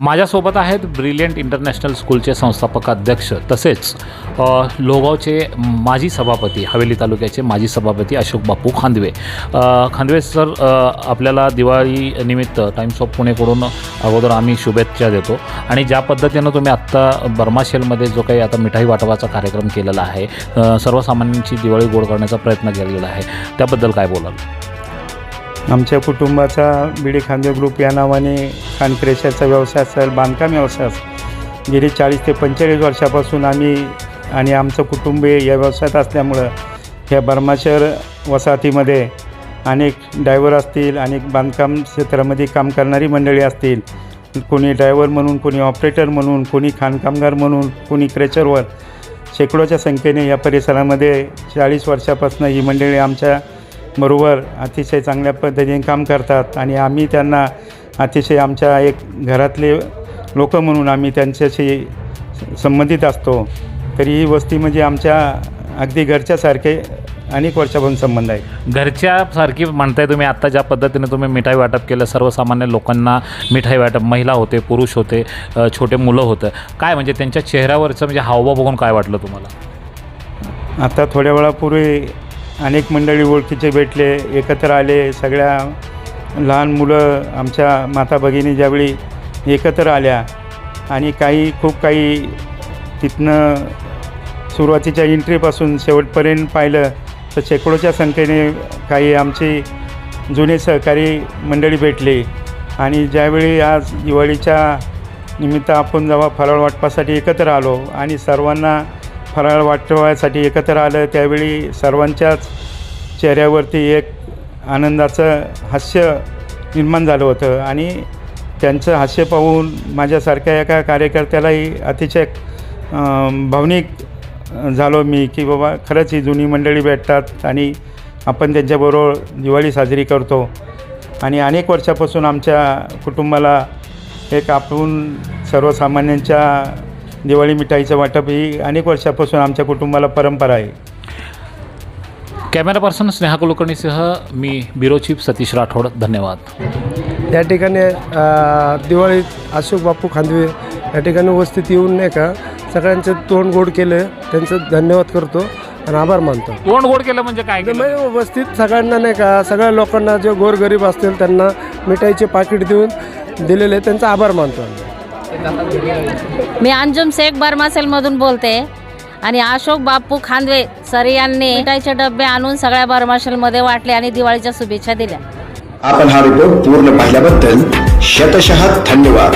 माझ्यासोबत आहेत brilliant international स्कूलचे संस्थापक अध्यक्ष तसेच लोगावचे माजी सभापती हवेली तालुक्याचे माजी सभापती अशोक बापू खांदवे. खांदवे सर आपल्याला दिवाळी निमित्त टाइम्स ऑफ पुणेकडून अगोदर आम्ही शुभेच्छा देतो. आणि ज्या पद्धतीनं तुम्ही आत्ता बर्माशेलमध्ये जो काही आता मिठाई वाटवाचा कार्यक्रम केलेला आहे सर्वसामान्यांची दिवाळी गोड करण्याचा प्रयत्न केलेला आहे त्याबद्दल काय बोलाल? आमच्या कुटुंबाचा बिडी खांदे ग्रुप या नावाने कानक्रेशाचा व्यवसाय असेल बांधकाम व्यवसाय असेल गेली चाळीस ते पंचेचाळीस वर्षापासून आम्ही आणि आमचं कुटुंब या व्यवसायात असल्यामुळं ह्या बर्माशहर वसाहतीमध्ये अनेक ड्रायव्हर असतील अनेक बांधकाम क्षेत्रामध्ये काम करणारी मंडळी असतील. कोणी ड्रायव्हर म्हणून कोणी ऑपरेटर म्हणून कोणी खाणकामगार म्हणून कोणी क्रेचरवर शेकडोच्या संख्येने या परिसरामध्ये चाळीस वर्षापासून ही मंडळी आमच्या बरोबर अतिशय चांगल्या पद्धतीने काम करतात आणि आम्ही त्यांना अतिशय आमच्या एक घरातले लोक म्हणून आम्ही त्यांच्याशी संबंधित असतो. तरी ही वस्ती म्हणजे आमच्या अगदी घरच्यासारखे अनेक वर्षापासून संबंध आहे घरच्यासारखी म्हणताय तुम्ही आत्ता ज्या पद्धतीने तुम्ही मिठाई वाटप केलं सर्वसामान्य लोकांना मिठाई वाटप महिला होते पुरुष होते छोटे मुलं होतं. काय म्हणजे त्यांच्या चेहऱ्यावरचं म्हणजे हावभाव बघून काय वाटलं तुम्हाला? आता थोड्या वेळापूर्वी अनेक मंडळी ओळखीचे भेटले एकत्र आले. सगळ्या लहान मुलं आमच्या माता भगिनी ज्यावेळी एकत्र आल्या आणि काही खूप काही तिथनं सुरुवातीच्या एंट्रीपासून शेवटपर्यंत पाहिलं तर शेकडोच्या संख्येने काही आमची जुने सहकारी मंडळी भेटली. आणि ज्यावेळी आज दिवाळीच्या निमित्त आपण जेव्हा फराळ वाटपासाठी एकत्र आलो आणि सर्वांना फराळ वाटवायसाठी एकत्र आलं. त्यावेळी सर्वांच्याच चेहऱ्यावरती एक आनंदाचं हास्य निर्माण झालं होतं. आणि त्यांचं हास्य पाहून माझ्यासारख्या एका कार्यकर्त्यालाही अतिशय भावनिक झालो मी की बाबा खरंच ही जुनी मंडळी भेटतात आणि आपण त्यांच्याबरोबर दिवाळी साजरी करतो. आणि अनेक वर्षापासून आमच्या कुटुंबाला एक आपण सर्वसामान्यांच्या दिवाळी मिठाईचं वाटप ही अनेक वर्षापासून आमच्या कुटुंबाला परंपरा आहे. कॅमेरा पर्सन स्नेहा कुलकर्णीसह मी ब्युरो चीफ सतीश राठोड. धन्यवाद. या ठिकाणी दिवाळीत अशोक बापू खांदवे या ठिकाणी उपस्थित येऊन नाही का सगळ्यांचं तोंड गोड केलं त्यांचं धन्यवाद करतो आणि आभार मानतो. तोंड गोड केलं म्हणजे काय केलं? म्हणजे उपस्थित सगळ्यांना नाही का सगळ्या लोकांना जे गोरगरीब असतील त्यांना मिठाईचे पाकिट देऊन दिलेले त्यांचा आभार मानतो आम्ही. मी अंजुम शेख बर्मासेलमधून बोलते. आणि अशोक बापू खांदवे सर यांनी मिठाईचे डबे आणून सगळ्या बर्माशेलमध्ये वाटले आणि दिवाळीच्या शुभेच्छा दिल्या. आपण हा रिपोर्ट पूर्ण पाहिल्याबद्दल शतशः धन्यवाद.